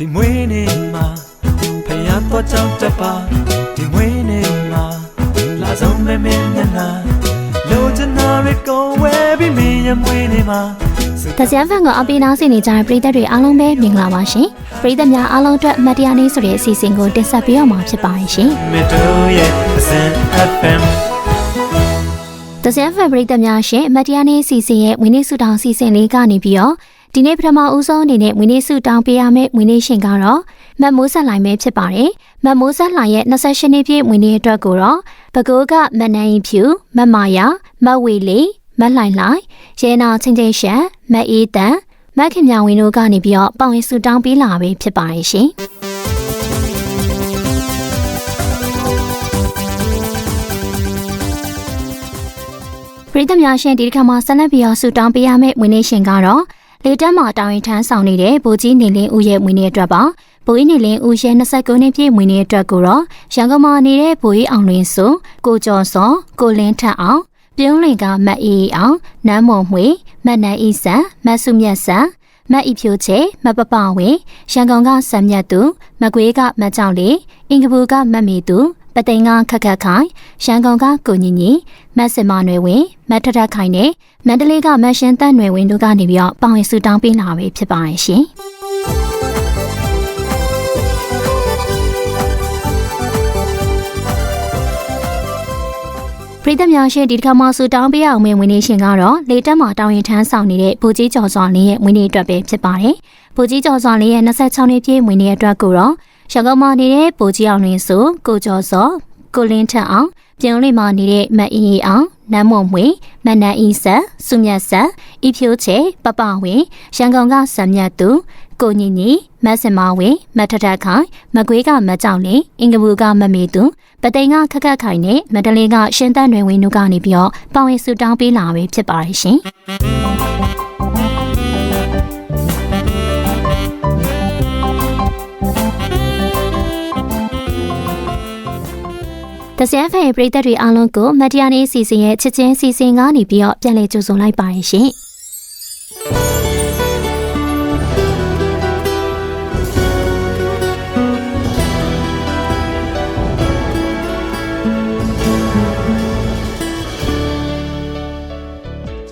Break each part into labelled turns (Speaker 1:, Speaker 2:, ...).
Speaker 1: ဒီမွေးနေ့မှာဖျား
Speaker 2: တော့ကြော
Speaker 1: က်တပါဒီမွေးနေ့မှာလာဆုံးမဲမဲမျက်နှာလိုချင်တာတွေကိုဝဲပြီးမင်းရဲ့မွေးနေ့မှာ။
Speaker 2: တကြံဖန်ကိုအပိနောက်စီနေကြတဲ့ပရိသတ်တွေအားလုံးပဲမင်္ဂလာပါရှင်။ပရိသတ်များအားလုံးအတွက်မတရားနေ့ဆိုတဲ့အစီအစဉ်ကိုတင်ဆက်ပေးအောင်မှာဖြစ်ပါရှင်။
Speaker 1: မတို့ရဲ့အစံ FM
Speaker 2: တကြံဖန်ပရိသတ်များရှင်မတရားနေ့အစီအစဉ်ရဲ့ဝင်းနေ့ဆုတောင်းအစီအစဉ်လေးကနေပြီးတော့ ဒီနေ့ပထမဦးဆုံးအနေနဲ့ဝင်းနေစုတောင်ပေးရမယ့်ဝင်းနေရှင်ကတော့မတ်မိုးဆက်လိုင်ပဲဖြစ်ပါတယ်။မတ်မိုးဆက်လိုင်ရဲ့28နှစ်ပြည့်ဝင်းနေအတွက်ကိုတော့ဘကိုးကမနန်ရင်ဖြူမတ်မာယာမတ်ဝေလေးမတ်လှိုင်လှိုင်ရဲနာချင်းချင်းရှန်မတ်အေးတန်မတ်ခင်မြောင်ဝင်းတို့ကနေပြီးတော့ပေါင်ရင်ဆူတောင်းပေးလာပဲဖြစ်ပါရဲ့ရှင်ပရိသတ်များရှင်ဒီတစ်ခါမှာဆက်လက်ပြီးတော့ဆူတောင်းပေးရမယ့်ဝင်းနေရှင်ကတော့ လေတက်မှာတာဝန်ထမ်းဆောင်နေတဲ့ဗိုလ်ကြီးနေလင်းဦးရဲ့ဝင်းနေအတွက်ပါဘိုးကြီးနေလင်းဦးရဲ့29နှစ်ပြည့်ဝင်နေတဲ့အတွက်ကိုတော့ရန်ကုန်မှာနေတဲ့ဘိုးကြီးအောင်လွင်စုကိုကျော်စောကိုလင်းထက်အောင်ပြုံးလင်ကမတ်အေးအောင်နမ်းမုံမွေမတ်နန်းဤဆန်မတ်စုမြတ်ဆန်မတ်ဤဖြိုချေမပပဝေရန်ကုန်ကဆံမြတ်သူမကွေးကမတ်ကြောင်လေးအင်္ဂဘူကမတ်မီသူ ပသိန်ကခက်ခက်ခိုင်ရန်ကုန်ကကိုညီညီမတ်စင်မနွယ်ဝင်မတ်ထထခိုင်နဲ့မန္တလေးကမတ်ရှင်တန့်နွယ်ဝင်တို့ကနေပြီးတော့ပေါင်ရင်ဆူတောင်းပေးလာပဲဖြစ်ပါရဲ့ရှင်ပရိသတ်များရှင်ဒီတစ်ခါမှဆူတောင်းပေးအောင်မယ့်ဝင်နေရှင်ကတော့လေတက်မှာတောင်းရင်ထမ်းဆောင်နေတဲ့ဘူကြီးကျော်စွာလင်းရဲ့ဝင်နေအတွက်ပဲဖြစ်ပါတယ်။ဘူကြီးကျော်စွာလင်းရဲ့26နှစ်ပြည့်ဝင်နေအတွက်ကိုတော့ ရန်ကုန်မှာနေတဲ့ဘူကြီးအောင်လင်းစုကိုကျော်စောကိုလင်းထက်အောင်ပြုံးလေးမှာနေတဲ့မတ်အင်းအောင်နမ်းမုံမွေမန္တန်အီဆက်စုမြတ်ဆက်ဤဖြိုးချေပပဝင်းရန်ကုန်ကဆံမြတ်သူကိုညီညီမတ်စင်မဝင်းမတ်ထထခိုင်မကွေးကမတ်ကြောင်လေးအင်္ဂဘူကမမေသူပသိန်ကခက်ခက်ခိုင်နဲ့မန္တလေးကရှင်တန်းတွင်ဝင်းတို့ကနေပြီးတော့ပေါင်ရင်ဆူတောင်းပေးလာပဲဖြစ်ပါတယ်ရှင် တစရဖေပရိသတ်တွေအားလုံးကိုမတ်တရားနေ့စီစဉ်ရဲ့ချစ်ချင်းစီစဉ်ကနေပြီးတော့ပြန်လည်ကြိုဆိုလိုက်ပါရရှင်။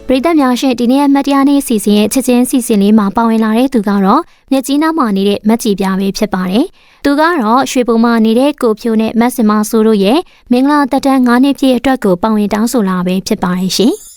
Speaker 2: ပရိသတ်များရှင်ဒီနေ့ရဲ့မတ်တရားနေ့စီစဉ်ရဲ့ချက်ချင်းစီစဉ်လေးမှာပါဝင်လာတဲ့သူကတော့ မြက်ကြီးနားမှာနေတဲ့မတ်ကြည်ပြားပဲဖြစ်ပါတယ်။သူကတော့ရွှေဘုံမှာနေတဲ့ကိုဖြိုးနဲ့မတ်စင်မဆိုးတို့ရဲ့မင်္ဂလာတက်တန်း9နှစ်ပြည့်အတွက်ကိုပါဝင်တောင်းဆိုလာပဲဖြစ်ပါတယ်ရှင်။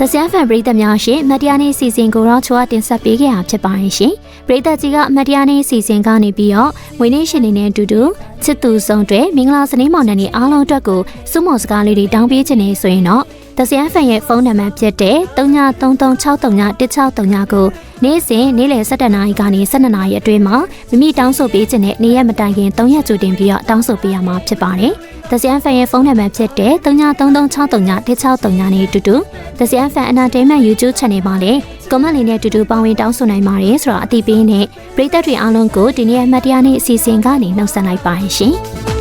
Speaker 2: တစရဖန်ပရိသတ်များရှင်မတ်တရားနေ့စီစဉ်ကိုတော့ချွာတင်ဆက်ပေးခဲ့တာဖြစ်ပါတယ်ရှင်ပရိသတ်ကြီးကအမတ်တရားနေ့စီစဉ်ကနေပြီးတော့ဝင်းနေရှင်နေနဲ့အတူတူချစ်သူဆုံးတွေမင်္ဂလာစနေမောင်နှံနေအားလုံးအတွက်ကိုစုမော်စကားလေးတွေတောင်းပေးခြင်းနေဆိုရင်တော့ တစရဖန်ရဲ့ဖုန်းနံပါတ်ဖြစ်တဲ့3933631639ကိုနေ့စဉ်နေ့လယ်7:00နာရီကနေ12:00နာရီအတွင်းမှာမိမိတောင်းဆိုပေးခြင်းနဲ့နေ့ရက်မတိုင်ခင်3ရက်ကြိုတင်ပြီးတော့တောင်းဆိုပေးရမှာဖြစ်ပါတယ်။တစရန်ဖန်ရဲ့ဖုန်းနံပါတ်ဖြစ်တဲ့3933631639နဲ့အတူတူတစရန်ဖန် Entertainment YouTube Channel မှာလည်း comment လေးနဲ့အတူတူပါဝင်တောင်းဆိုနိုင်ပါတယ်ဆိုတော့အသိပေးနဲ့ပရိသတ်တွေအားလုံးကိုဒီနေ့အမှတ်တရနေ့အစီအစဉ်ကနေနှုတ်ဆက်လိုက်ပါရှင်။